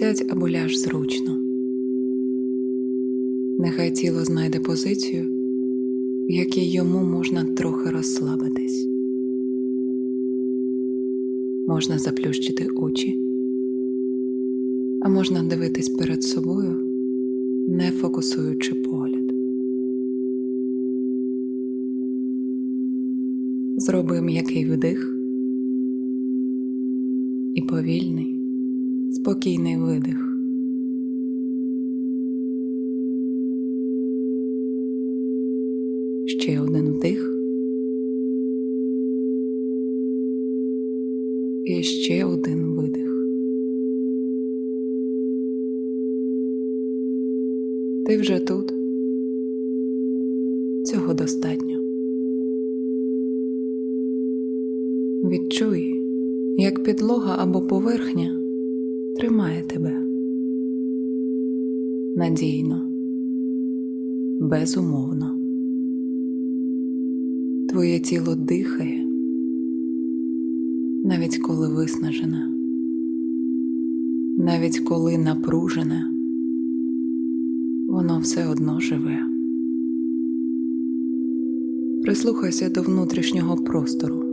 Сядь або ляж зручно. Нехай тіло знайде позицію, в якій йому можна трохи розслабитись. Можна заплющити очі, а можна дивитись перед собою, не фокусуючи погляд. Зроби м'який вдих і повільний, спокійний видих. Ще один вдих. І ще один видих. Ти вже тут. Цього достатньо. Відчуй, як підлога або поверхня тримає тебе надійно, безумовно. Твоє тіло дихає, навіть коли виснажене, навіть коли напружене, воно все одно живе. Прислухайся до внутрішнього простору.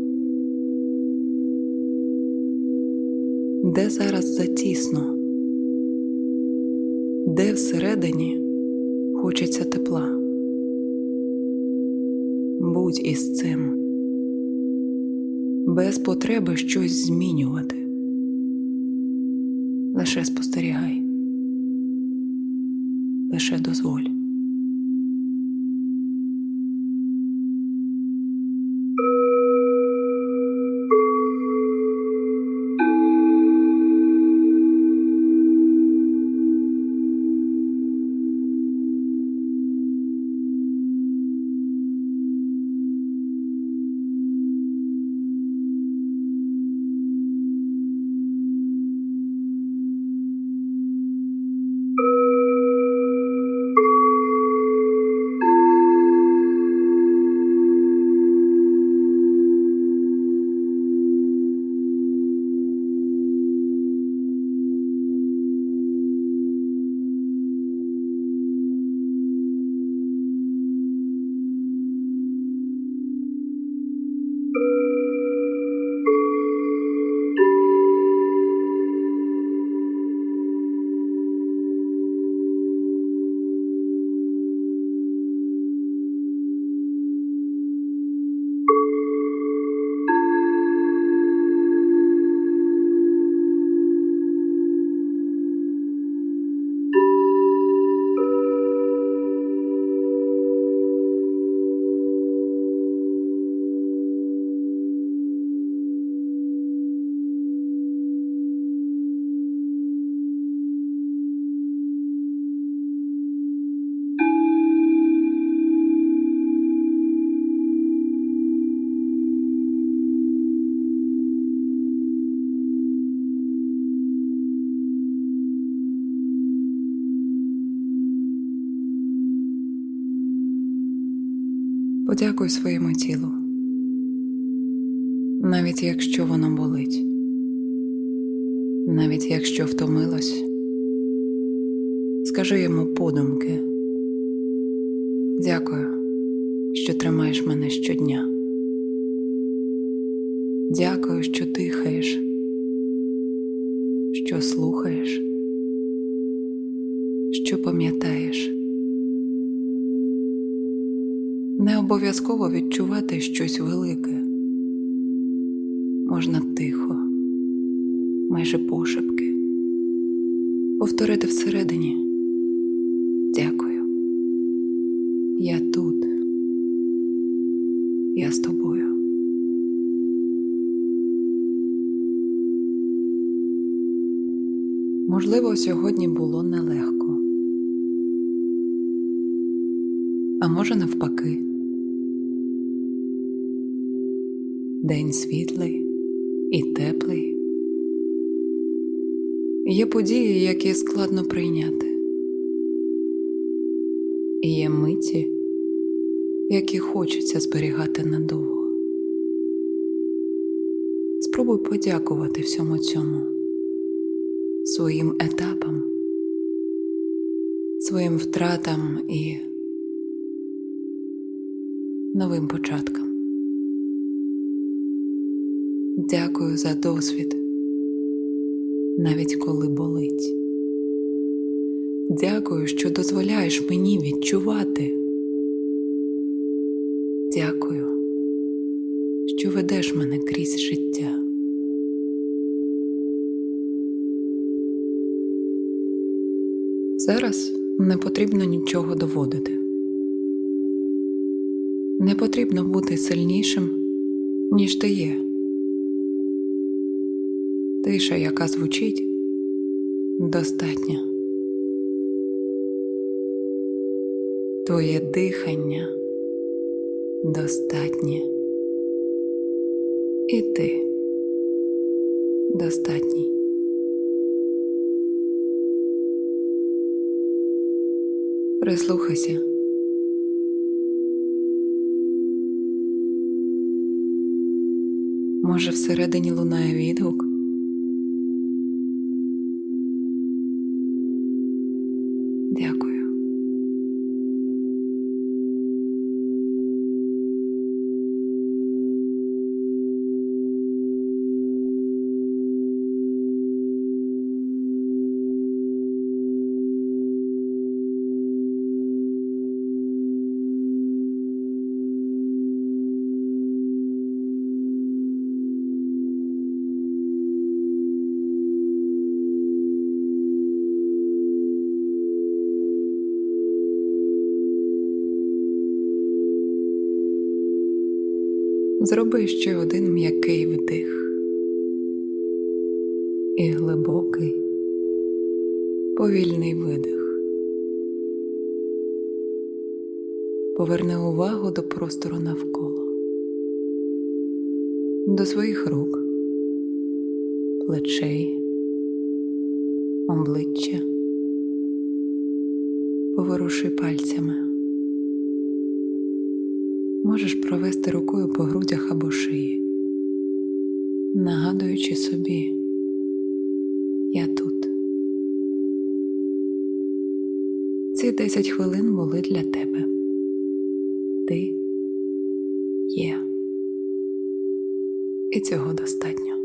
Де зараз затісно, де всередині хочеться тепла. Будь із цим, без потреби щось змінювати. Лише спостерігай, лише дозволь. Подякуй своєму тілу, навіть якщо воно болить, навіть якщо втомилось, скажи йому подумки. Дякую, що тримаєш мене щодня. Дякую, що дихаєш, що слухаєш, що пам'ятаєш. Не обов'язково відчувати щось велике. Можна тихо, майже пошепки, повторити всередині. Дякую. Я тут. Я з тобою. Можливо, сьогодні було нелегко. А може, навпаки. День світлий і теплий. Є події, які складно прийняти. І є миті, які хочеться зберігати надовго. Спробуй подякувати всьому цьому. своїм етапам, своїм втратам і новим початкам. Дякую за досвід, навіть коли болить. Дякую, що дозволяєш мені відчувати. Дякую, що ведеш мене крізь життя. Зараз не потрібно нічого доводити. Не потрібно бути сильнішим, ніж ти є. Тиша, яка звучить, достатня. Твоє дихання достатнє. І ти достатній. Прислухайся. Може, всередині лунає відгук? Дякую. Зроби ще один м'який вдих і глибокий, повільний видих. Поверни увагу до простору навколо, до своїх рук, плечей, обличчя. Поворуши пальцями. Можеш провести рукою по грудях або шиї, нагадуючи собі, я тут. Ці 10 хвилин були для тебе. Ти є. І цього достатньо.